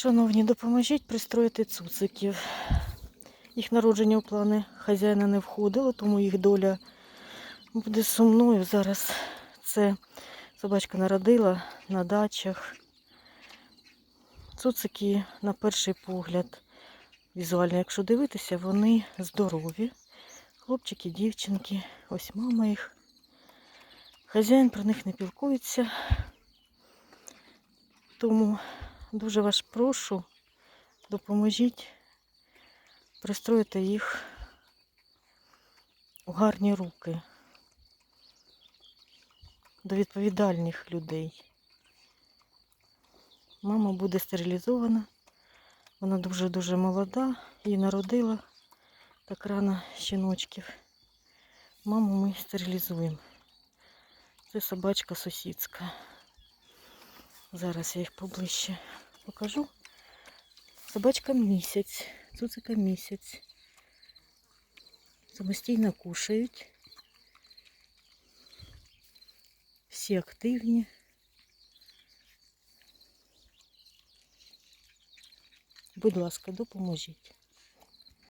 Шановні, допоможіть пристроїти цуциків. Їх народження у плани хазяїна не входило, тому їх доля буде сумною. Зараз це собачка народила на дачах. Цуцики на перший погляд, візуально, якщо дивитися, вони здорові. Хлопчики, дівчинки, ось мама їх. Хазяїн про них не пілкується. Тому дуже вас прошу, допоможіть пристроїти їх у гарні руки до відповідальних людей. Мама буде стерилізована. Вона дуже-дуже молода і народила так рано щіночків. Маму ми стерилізуємо. Це собачка сусідська. Зараз я їх поближче покажу. Собачка місяць, цуцика місяць. Самостійно кушають. Всі активні. Будь ласка, допоможіть.